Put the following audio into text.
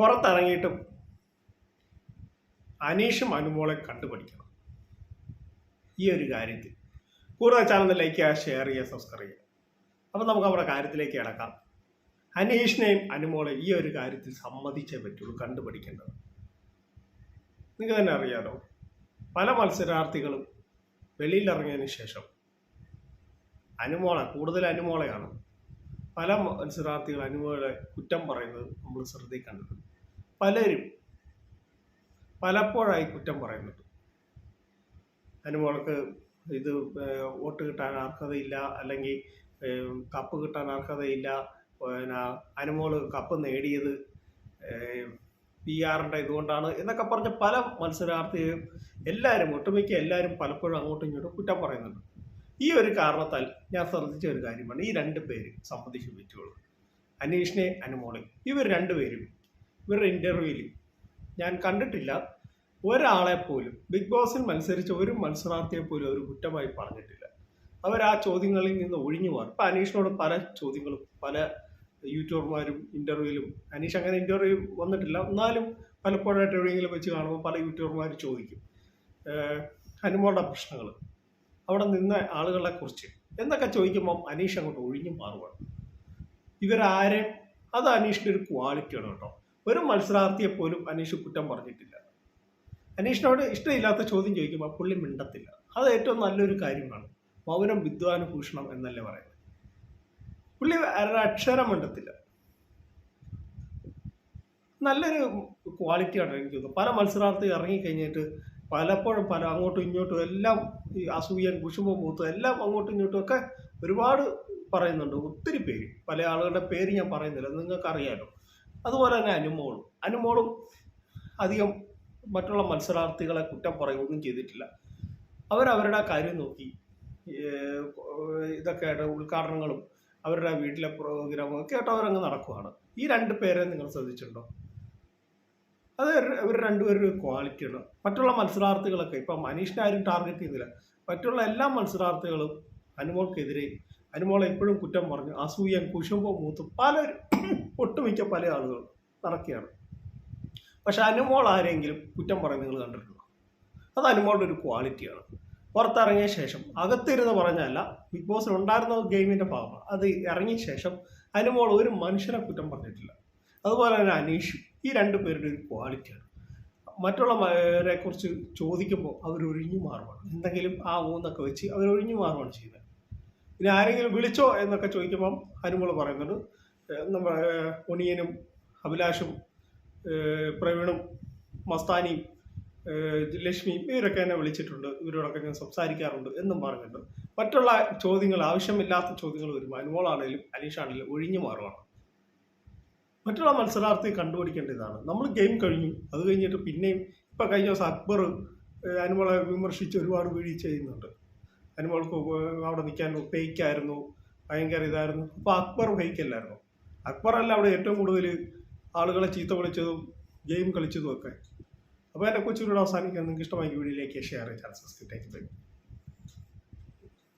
പുറത്തിറങ്ങിയിട്ടും അനീഷും അനുമോളെ കണ്ടുപിടിക്കണം. ഈ ഒരു കാര്യത്തിൽ. കൂടുതൽ ചാനൽ ലൈക്ക് ചെയ്യുക ഷെയർ ചെയ്യുക സബ്സ്ക്രൈബ് ചെയ്യുക. അപ്പം നമുക്ക് നമ്മുടെ കാര്യത്തിലേക്ക് കിടക്കാം. അനീഷിനെയും അനുമോളെ ഈ ഒരു കാര്യത്തിൽ സമ്മതിച്ചേ പറ്റുള്ളൂ കണ്ടുപിടിക്കേണ്ടത്. നിങ്ങൾക്ക് തന്നെ അറിയാലോ പല മത്സരാർത്ഥികളും വെളിയിലിറങ്ങിയതിന് ശേഷം അനുമോളെ കൂടുതൽ അനുമോളെയാണ് പല മത്സരാർത്ഥികൾ അനുമോളെ കുറ്റം പറയുന്നത് നമ്മൾ ശ്രദ്ധിക്കേണ്ടത് പലരും പലപ്പോഴായി കുറ്റം പറയുന്നുണ്ട്. അനുമോൾക്ക് ഇത് വോട്ട് കിട്ടാൻ അർഹതയില്ല അല്ലെങ്കിൽ കപ്പ് കിട്ടാൻ അർഹതയില്ല പിന്നെ അനുമോൾ കപ്പ് നേടിയത് പി ആറിന്റെ ഇതുകൊണ്ടാണ് എന്നൊക്കെ പറഞ്ഞ് പല മത്സരാർത്ഥികളും എല്ലാവരും ഒട്ടുമിക്ക എല്ലാവരും പലപ്പോഴും അങ്ങോട്ടും ഇങ്ങോട്ടും കുറ്റം പറയുന്നുണ്ട്. ഈ ഒരു കാരണത്താൽ ഞാൻ ശ്രദ്ധിച്ച ഒരു കാര്യമാണ് ഈ രണ്ട് പേര് സംബന്ധിച്ച് പറ്റുള്ളൂ അനീഷിനെ അനുമോളെ ഇവർ രണ്ടുപേരും ഇവരുടെ ഇന്റർവ്യൂവിൽ ഞാൻ കണ്ടിട്ടില്ല. ഒരാളെ പോലും ബിഗ് ബോസിൽ മത്സരിച്ച ഒരു മത്സരാർത്ഥിയെ പോലും അവർ കുറ്റമായി പറഞ്ഞിട്ടില്ല. അവർ ആ ചോദ്യങ്ങളിൽ നിന്ന് ഒഴിഞ്ഞു മാറും. ഇപ്പം അനീഷിനോട് പല ചോദ്യങ്ങളും പല യൂട്യൂബർമാരും ഇന്റർവ്യൂവിലും അനീഷ് അങ്ങനെ ഇന്റർവ്യൂ വന്നിട്ടില്ല. എന്നാലും പലപ്പോഴായിട്ട് എവിടെയെങ്കിലും വെച്ച് കാണുമ്പോൾ പല യൂട്യൂബർമാർ ചോദിക്കും. ഹനുമോളുടെ പ്രശ്നങ്ങൾ അവിടെ നിന്ന ആളുകളെ കുറിച്ച് എന്നൊക്കെ ചോദിക്കുമ്പോൾ അനീഷ് അങ്ങോട്ട് ഒഴിഞ്ഞു മാറുകയാണ് ഇവരാരെ അത് അനീഷിന്റെ ഒരു ക്വാളിറ്റിയാണ് കേട്ടോ. ഒരു മത്സരാർത്ഥിയെ പോലും അനീഷ് കുറ്റം പറഞ്ഞിട്ടില്ല. അനീഷിനോട് ഇഷ്ടമില്ലാത്ത ചോദ്യം ചോദിക്കുമ്പോൾ പുള്ളി മിണ്ടത്തില്ല. അത് ഏറ്റവും നല്ലൊരു കാര്യമാണ്. മൗനം വിദ്വാനുഭൂഷണം എന്നല്ലേ പറയുന്നത്. പുള്ളി അക്ഷരം മിണ്ടത്തില്ല. നല്ലൊരു ക്വാളിറ്റിയാണ് എനിക്ക് തോന്നുന്നത് പല മത്സരാർത്ഥി ഇറങ്ങിക്കഴിഞ്ഞിട്ട് പലപ്പോഴും പല അങ്ങോട്ടും ഇങ്ങോട്ടും എല്ലാം ഈ അസൂയൻ കുശുമ്പം മൂത്ത് എല്ലാം അങ്ങോട്ടും ഇങ്ങോട്ടും ഒക്കെ ഒരുപാട് പറയുന്നുണ്ട്. ഒത്തിരി പേര്. പല ആളുകളുടെ പേര് ഞാൻ പറയുന്നില്ല. നിങ്ങൾക്ക് അറിയാലോ അതുപോലെ തന്നെ അനുമോളും. അനുമോളും അധികം മറ്റുള്ള മത്സരാർത്ഥികളെ കുറ്റം പറയുകയൊന്നും ചെയ്തിട്ടില്ല. അവരവരുടെ കാര്യം നോക്കി. ഇതൊക്കെ ഉദ്ഘാടനങ്ങളും അവരുടെ വീട്ടിലെ പ്രോഗ്രാമും ഒക്കെ ആയിട്ട് അവരങ്ങ് നടക്കുവാണ്. ഈ രണ്ട് പേരെ നിങ്ങൾ ശ്രദ്ധിച്ചിട്ടുണ്ടോ? അത് ഇവർ രണ്ടുപേരും ഒരു ക്വാളിറ്റിയാണ്. മറ്റുള്ള മത്സരാർത്ഥികളൊക്കെ ഇപ്പം മനീഷിനെ ആരും ടാർഗറ്റ് ചെയ്യുന്നില്ല. മറ്റുള്ള എല്ലാ മത്സരാർത്ഥികളും അനുമോൾക്കെതിരെ അനുമോളെ എപ്പോഴും കുറ്റം പറഞ്ഞു. അസൂയ കുശുമ്പോ മൂത്ത് പലരും ഒട്ടുമിക്ക പല ആളുകളും നടക്കുകയാണ്. പക്ഷെ അനുമോൾ ആരെങ്കിലും കുറ്റം പറയുന്നത് നിങ്ങൾ കണ്ടിട്ടുണ്ടോ? അത് അനുമോളുടെ ഒരു ക്വാളിറ്റിയാണ് പുറത്തിറങ്ങിയ ശേഷം അകത്തിരുന്ന് പറഞ്ഞല്ല ബിഗ് ബോസിൽ ഉണ്ടായിരുന്ന ഗെയിമിന്റെ ഭാഗമാണ്. അത് ഇറങ്ങിയ ശേഷം അനുമോൾ ഒരു മനുഷ്യനെ കുറ്റം പറഞ്ഞിട്ടില്ല. അതുപോലെ തന്നെ അനീഷ് ഈ രണ്ട് പേരുടെ ഒരു ക്വാളിറ്റിയാണ് മറ്റുള്ളവരെ കുറിച്ച് ചോദിക്കുമ്പോൾ അവർ ഒഴിഞ്ഞു മാറുവാണ്. എന്തെങ്കിലും ആ ഊന്നൊക്കെ വെച്ച് അവർ ഒഴിഞ്ഞു മാറുകയാണ് ചെയ്യുന്നത്. പിന്നെ ആരെങ്കിലും വിളിച്ചോ എന്നൊക്കെ ചോദിക്കുമ്പം ഹനുമോൾ പറയുന്നുണ്ട്. നമ്മുടെ ഒണിയനും അഭിലാഷും പ്രവീണും മസ്താനിയും ലക്ഷ്മി ലക്ഷ്മിയും ഇവരൊക്കെ എന്നെ വിളിച്ചിട്ടുണ്ട്. ഇവരോടൊക്കെ ഞാൻ സംസാരിക്കാറുണ്ട് എന്നും പറഞ്ഞിട്ടുണ്ട്. മറ്റുള്ള ചോദ്യങ്ങൾ ആവശ്യമില്ലാത്ത ചോദ്യങ്ങൾ വരുമ്പോൾ അനുമോളാണെങ്കിലും അനീഷാണെങ്കിലും ഒഴിഞ്ഞു മാറുകയാണ് മറ്റുള്ള മത്സരാർത്ഥി കണ്ടുപിടിക്കേണ്ട ഇതാണ് നമ്മൾ ഗെയിം കഴിഞ്ഞു. അത് കഴിഞ്ഞിട്ട് പിന്നെയും ഇപ്പം കഴിഞ്ഞ ദിവസം അക്ബർ അനുമോളെ വിമർശിച്ച് ഒരുപാട് വീഴ്ച ചെയ്യുന്നുണ്ട്. അനുമോൾക്ക് അവിടെ നിൽക്കാൻ ഫേക്കായിരുന്നു ഭയങ്കര ഇതായിരുന്നു. അപ്പോൾ അക്ബർ ഫേക്കല്ലായിരുന്നു അക്ബറല്ല അവിടെ ഏറ്റവും കൂടുതൽ ആളുകളെ ചീത്ത വിളിച്ചതും ഗെയിം കളിച്ചതും ഒക്കെ. അപ്പോൾ എന്റെ കൊച്ചുകൂടെ അവസാനിക്കാൻ നിങ്ങൾക്ക് ഇഷ്ടമായി വീഡിയോയിലേക്ക് ഷെയർ ചെയ്യാൻ സബ്സ്ക്രൈബ്